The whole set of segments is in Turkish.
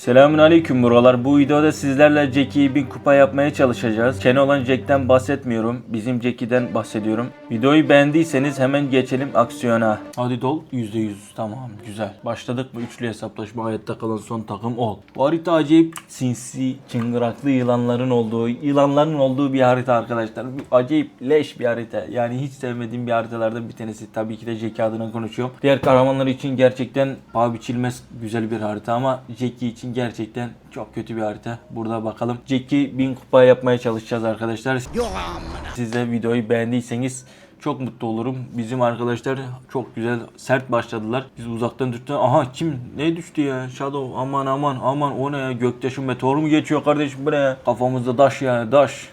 Selamun aleyküm buralar. Bu videoda sizlerle Jackie'yi bin kupa yapmaya çalışacağız. Kene olan Jack'ten bahsetmiyorum. Bizim Jackie'den bahsediyorum. Videoyu beğendiyseniz hemen geçelim aksiyona. Hadi dol. %100 tamam güzel. Başladık mı üçlü hesaplaşma hayatta kalan son takım ol. Bu harita acayip sinsi, çıngıraklı yılanların olduğu, yılanların olduğu bir harita arkadaşlar. Acayip leş bir harita. Yani hiç sevmediğim bir haritalardan bir tanesi. Tabii ki de Jackie adına konuşuyorum. Diğer kahramanlar için gerçekten paha biçilmez güzel bir harita ama Jackie için gerçekten çok kötü bir harita. Burada bakalım. Jackie 1000 kupa yapmaya çalışacağız arkadaşlar. Siz de videoyu beğendiyseniz çok mutlu olurum. Bizim arkadaşlar çok güzel sert başladılar. Biz uzaktan düştü. Aha kim ne düştü ya? Shadow aman aman aman o ne ya? Göktaşın meteoru mu geçiyor kardeşim bu ne ya? Kafamızda daş ya daş.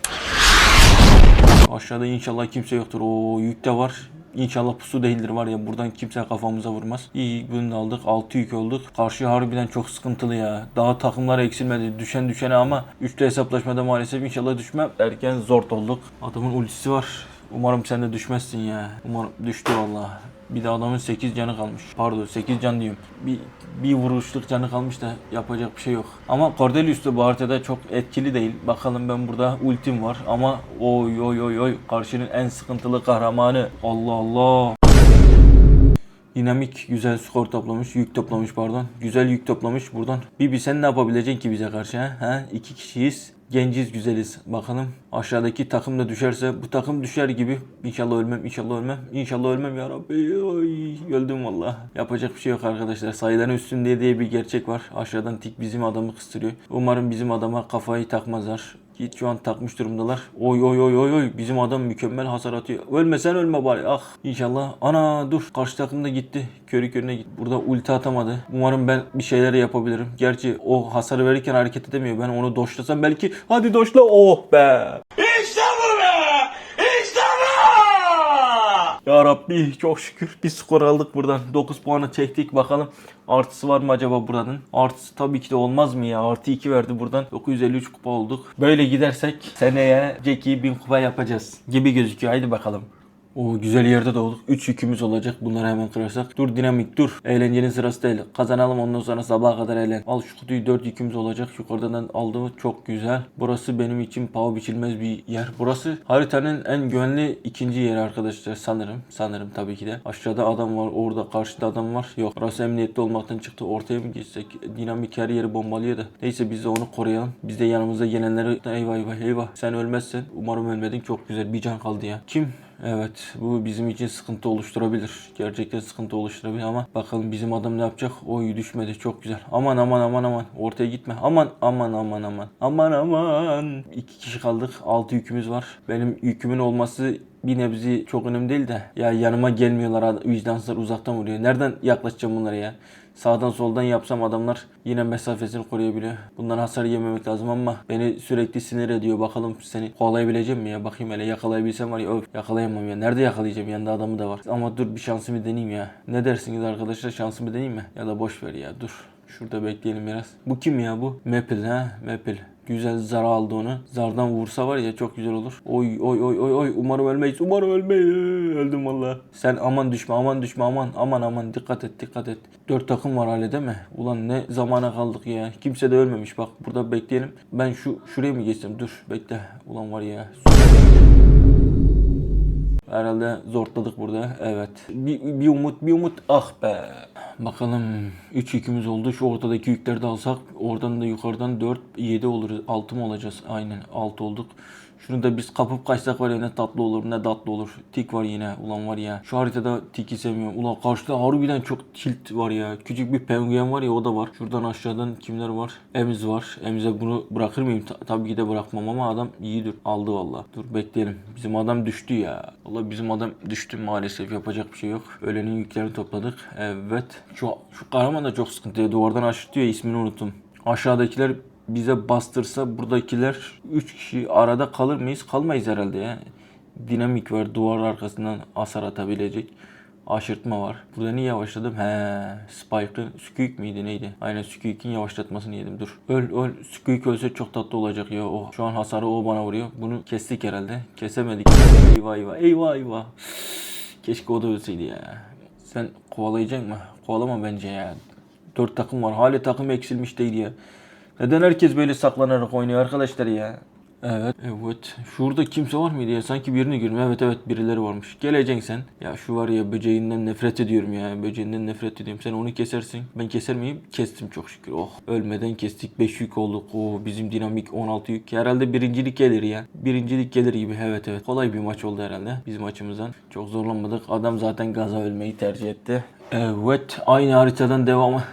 Aşağıda inşallah kimse yoktur. O yük de var. İnşallah pusu değildir var ya buradan kimse kafamıza vurmaz. İyi bunu aldık. 6 yük olduk. Karşı harbiden çok sıkıntılı ya. Daha takımlar eksilmedi. Düşen düşene ama 3'te hesaplaşmada maalesef inşallah düşmem. Derken zor olduk. Adamın ultisi var. Umarım sen de düşmezsin ya. Umarım düştü vallahi. Bir de adamın 8 canı kalmış. Pardon 8 can diyorum. Bir, bir vuruşluk canı kalmış da yapacak bir şey yok. Ama Cordelius da bu haritada çok etkili değil. Bakalım ben burada ultim var ama oy oy oy oy karşının en sıkıntılı kahramanı. Allah Allah. Dinamik güzel skor toplamış, yük toplamış pardon. Güzel yük toplamış buradan. Bibi sen ne yapabileceksin ki bize karşı ha? ha? İki kişiyiz. Genciz güzeliz. Bakalım aşağıdaki takım da düşerse bu takım düşer gibi. İnşallah ölmem, inşallah ölmem. İnşallah ölmem ya Rabbi. Ay, öldüm valla. Yapacak bir şey yok arkadaşlar. Sayıların üstünde diye bir gerçek var. Aşağıdan tik bizim adamı kıstırıyor. Umarım bizim adama kafayı takmazlar. Git şu an takmış durumdalar. Oy oy oy oy oy. Bizim adam mükemmel hasar atıyor. Ölmesen ölme bari. Ah inşallah. Ana dur. Karşı takım da gitti. Körü körüne gitti. Burada ulti atamadı. Umarım ben bir şeyler yapabilirim. Gerçi o hasarı verirken hareket edemiyor. Ben onu doşlasam belki. Hadi doşla. Oh be. Ya Rabbi çok şükür bir skor aldık buradan. 9 puanı çektik bakalım. Artısı var mı acaba buranın? Artısı tabii ki de olmaz mı ya? Artı 2 verdi buradan. 953 kupa olduk. Böyle gidersek seneye Jackie'yi 1000 kupa yapacağız gibi gözüküyor. Haydi bakalım. O güzel yerde doğduk. 3 yükümüz olacak. Bunları hemen kırarsak. Dur dinamik dur. Eğlencenin sırası değil. Kazanalım ondan sonra sabaha kadar eğlen. Al şu kutuyu 4 yükümüz olacak. Yukarıdan aldığımız çok güzel. Burası benim için paha biçilmez bir yer. Burası haritanın en güvenli ikinci yeri arkadaşlar sanırım. Sanırım tabii ki de. Aşağıda adam var. Orada karşıda adam var. Yok. Burası emniyetli olmaktan çıktı. Ortaya mı geçsek? Dinamik her yeri bombalıyor da. Neyse biz de onu koruyalım. Biz de yanımızda gelenleri eyvah eyvah eyvah. Sen ölmezsen umarım ölmedin. Çok güzel. Bir can kaldı ya. Kim? Evet bu bizim için sıkıntı oluşturabilir. Gerçekten sıkıntı oluşturabilir ama bakalım bizim adam ne yapacak? Oy düşmedi çok güzel. Aman aman aman aman ortaya gitme. Aman aman aman aman. Aman aman. İki kişi kaldık. Altı yükümüz var. Benim yükümün olması bir nebzi çok önemli değil de ya yanıma gelmiyorlar vicdansızlar uzaktan vuruyor. Nereden yaklaşacağım bunlara ya? Sağdan soldan yapsam adamlar yine mesafesini koruyabiliyor. Bundan hasar yememek lazım ama beni sürekli sinir ediyor. Bakalım seni kovalayabileceğim mi ya? Bakayım hele yakalayabilsem var ya öf yakalayamam ya. Nerede yakalayacağım? Yanında adamı da var. Ama dur bir şansımı deneyeyim ya. Ne dersiniz arkadaşlar? Şansımı deneyeyim mi? Ya da boş ver ya dur. Şurada bekleyelim biraz. Bu kim ya bu? Maple ha? Maple. Güzel zar aldı onu. Zardan vursa var ya çok güzel olur. Oy oy oy oy oy. Umarım ölmeyiz. Umarım ölmeyiz. Öldüm valla. Sen aman düşme aman düşme aman aman aman dikkat et dikkat et. Dört takım var değil mi? Ulan ne zamana kaldık ya. Kimse de ölmemiş. Bak burada bekleyelim. Ben şu şuraya mı geçsem? Dur bekle. Ulan var ya. Herhalde zorladık burada. Evet. Bir, bir umut, bir umut. Ah be. Bakalım 3 yükümüz oldu. Şu ortadaki yükleri de alsak oradan da yukarıdan 4, 7 olur. 6 mı olacağız? Aynen 6 olduk. Şunu da biz kapıp kaçsak var ya ne tatlı olur ne tatlı olur. Tik var yine ulan var ya. Şu haritada tiki sevmiyorum. Ulan karşıda harbiden çok tilt var ya. Küçük bir penguen var ya o da var. Şuradan aşağıdan kimler var? Emiz var. Emiz'e bunu bırakır mıyım? Ta- tabii ki de bırakmam ama adam iyidir. Aldı valla. Dur bekleyelim. Bizim adam düştü ya. Valla bizim adam düştü maalesef. Yapacak bir şey yok. Ölenin yüklerini topladık. Evet. Şu, şu kahraman da çok sıkıntı. Duvardan aşırtıyor ismini unuttum. Aşağıdakiler bize bastırsa buradakiler 3 kişi arada kalır mıyız? Kalmayız herhalde ya. Dinamik var. Duvar arkasından hasar atabilecek. Aşırtma var. Burada niye yavaşladım? He, Spike'ı Squeak miydi neydi? Aynen Squeak'in yavaşlatmasını yedim. Dur. Öl öl. Squeak ölse çok tatlı olacak ya. O. Şu an hasarı o bana vuruyor. Bunu kestik herhalde. Kesemedik. Eyvah eyvah. Eyvah eyvah. Keşke o da ölseydi ya. Sen kovalayacak mı? Kovalama bence ya. 4 takım var. Hala takım eksilmiş değil ya. Neden herkes böyle saklanarak oynuyor arkadaşlar ya? Evet, evet. Şurada kimse var mıydı ya? Sanki birini gördüm. Evet, evet birileri varmış. Geleceksin sen. Ya şu var ya böceğinden nefret ediyorum ya. Böceğinden nefret ediyorum. Sen onu kesersin. Ben keser miyim? Kestim çok şükür. Oh. Ölmeden kestik. 5 yük olduk. Oh, bizim dinamik 16 yük. Herhalde birincilik gelir ya. Birincilik gelir gibi. Evet, evet. Kolay bir maç oldu herhalde. Bizim açımızdan. Çok zorlanmadık. Adam zaten gaza ölmeyi tercih etti. Evet. Aynı haritadan devamı.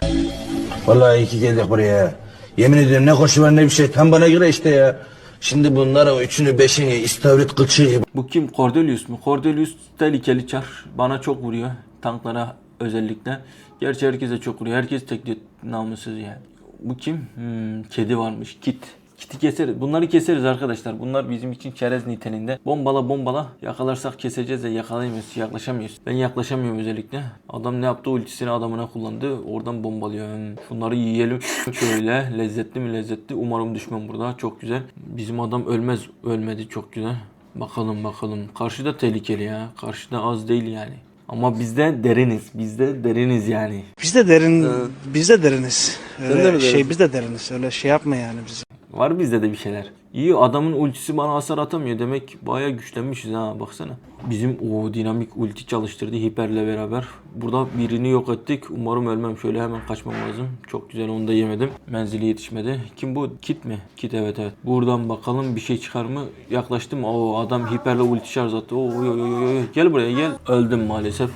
Vallahi iyi ki geldik buraya. Yemin ediyorum ne koşu var ne bir şey. Tam bana göre işte ya. Şimdi bunlara üçünü beşini istavrit kılçığı Bu kim? Cordelius mu? Cordelius tehlikeli çar. Bana çok vuruyor. Tanklara özellikle. Gerçi herkese çok vuruyor. Herkes tekli namussuz yani. Bu kim? Hmm, kedi varmış. Kit. Kiti keseriz. Bunları keseriz arkadaşlar. Bunlar bizim için çerez niteliğinde. Bombala bombala. Yakalarsak keseceğiz de yakalayamıyoruz. Yaklaşamıyoruz. Ben yaklaşamıyorum özellikle. Adam ne yaptı? Ultisini adamına kullandı. Oradan bombalıyor. Şunları yiyelim. Şöyle. Lezzetli mi lezzetli. Umarım düşmem burada. Çok güzel. Bizim adam ölmez. Ölmedi. Çok güzel. Bakalım bakalım. Karşıda tehlikeli ya. Karşıda az değil yani. Ama bizde deriniz. Bizde deriniz yani. Biz de derin, biz de deriniz. Öyle de mi şey biz de deriniz. Öyle şey yapma yani bizi. Var bizde de bir şeyler. İyi adamın ultisi bana hasar atamıyor. Demek bayağı güçlenmişiz ha baksana. Bizim o dinamik ulti çalıştırdı hiperle beraber. Burada birini yok ettik. Umarım ölmem. Şöyle hemen kaçmam lazım. Çok güzel onu da yemedim. Menzili yetişmedi. Kim bu? Kit mi? Kit evet evet. Buradan bakalım bir şey çıkar mı? Yaklaştım. O adam hiperle ulti şarj attı. Oo, oy, oy, oy. Gel buraya gel. Öldüm maalesef.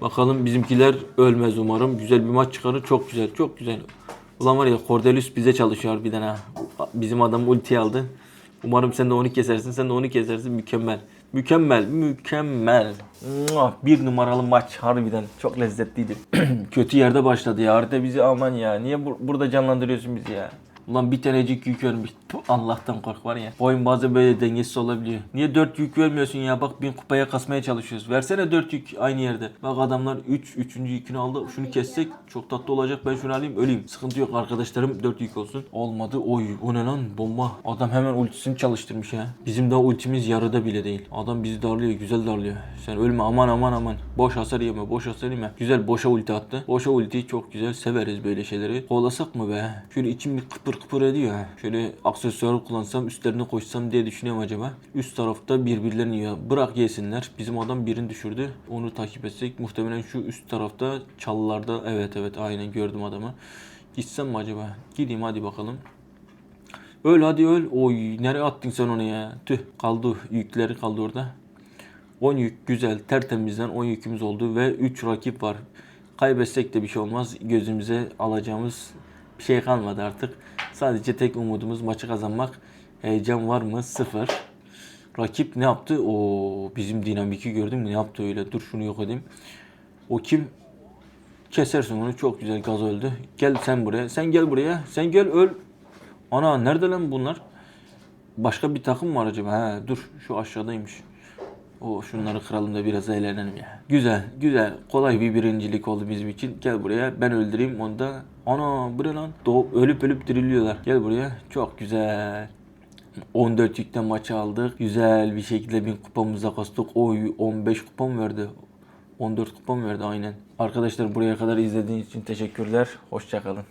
Bakalım bizimkiler ölmez umarım. Güzel bir maç çıkarır. Çok güzel. Çok güzel. Ulan var ya Cordelius bize çalışıyor bir ha. Bizim adam ulti aldı. Umarım sen de onu kesersin. Sen de onu kesersin. Mükemmel. Mükemmel. Mükemmel. Bir numaralı maç harbiden. Çok lezzetliydi. Kötü yerde başladı ya. Harita bizi aman ya. Niye bur- burada canlandırıyorsun bizi ya? Ulan bir tanecik yük vermiş. Allah'tan kork var ya. Oyun bazen böyle dengesiz olabiliyor. Niye 4 yük vermiyorsun ya? Bak bin kupaya kasmaya çalışıyoruz. Versene 4 yük aynı yerde. Bak adamlar 3 3. yükünü aldı. Şunu kessek çok tatlı olacak. Ben şunu alayım öleyim. Sıkıntı yok arkadaşlarım 4 yük olsun. Olmadı. Oy o ne lan? Bomba. Adam hemen ultisini çalıştırmış ya. Bizim daha ultimiz yarıda bile değil. Adam bizi darlıyor. Güzel darlıyor. Sen ölme aman aman aman. Boş hasar yeme. Boş hasar yeme. Güzel boşa ulti attı. Boşa ultiyi çok güzel. Severiz böyle şeyleri. Kovalasak mı be? Şöyle içim bir kıpır kıpır ediyor. Şöyle aksesuar kullansam üstlerine koşsam diye düşünüyorum acaba. Üst tarafta birbirlerini yiyor. Bırak yesinler. Bizim adam birini düşürdü. Onu takip etsek muhtemelen şu üst tarafta çalılarda evet evet aynen gördüm adamı. Gitsem mi acaba? Gideyim hadi bakalım. Öl hadi öl. Oy nereye attın sen onu ya? Tüh kaldı yükleri kaldı orada. 10 yük güzel tertemizden 10 yükümüz oldu ve 3 rakip var. Kaybetsek de bir şey olmaz. Gözümüze alacağımız bir şey kalmadı artık. Sadece tek umudumuz maçı kazanmak. Heyecan var mı? Sıfır. Rakip ne yaptı? O bizim dinamiki gördün mü? Ne yaptı öyle? Dur şunu yok edeyim. O kim? Kesersin onu. Çok güzel gaz öldü. Gel sen buraya. Sen gel buraya. Sen gel öl. Ana nerede lan bunlar? Başka bir takım mı var acaba? He dur şu aşağıdaymış. O şunları kıralım da biraz eğlenelim ya. Güzel, güzel. Kolay bir birincilik oldu bizim için. Gel buraya. Ben öldüreyim onu da. Ana bu lan? Doğup ölüp ölüp diriliyorlar. Gel buraya. Çok güzel. 14 yükten maçı aldık. Güzel bir şekilde bin kupamıza kastık. Oy 15 kupa mı verdi? 14 kupa mı verdi aynen. Arkadaşlar buraya kadar izlediğiniz için teşekkürler. Hoşçakalın.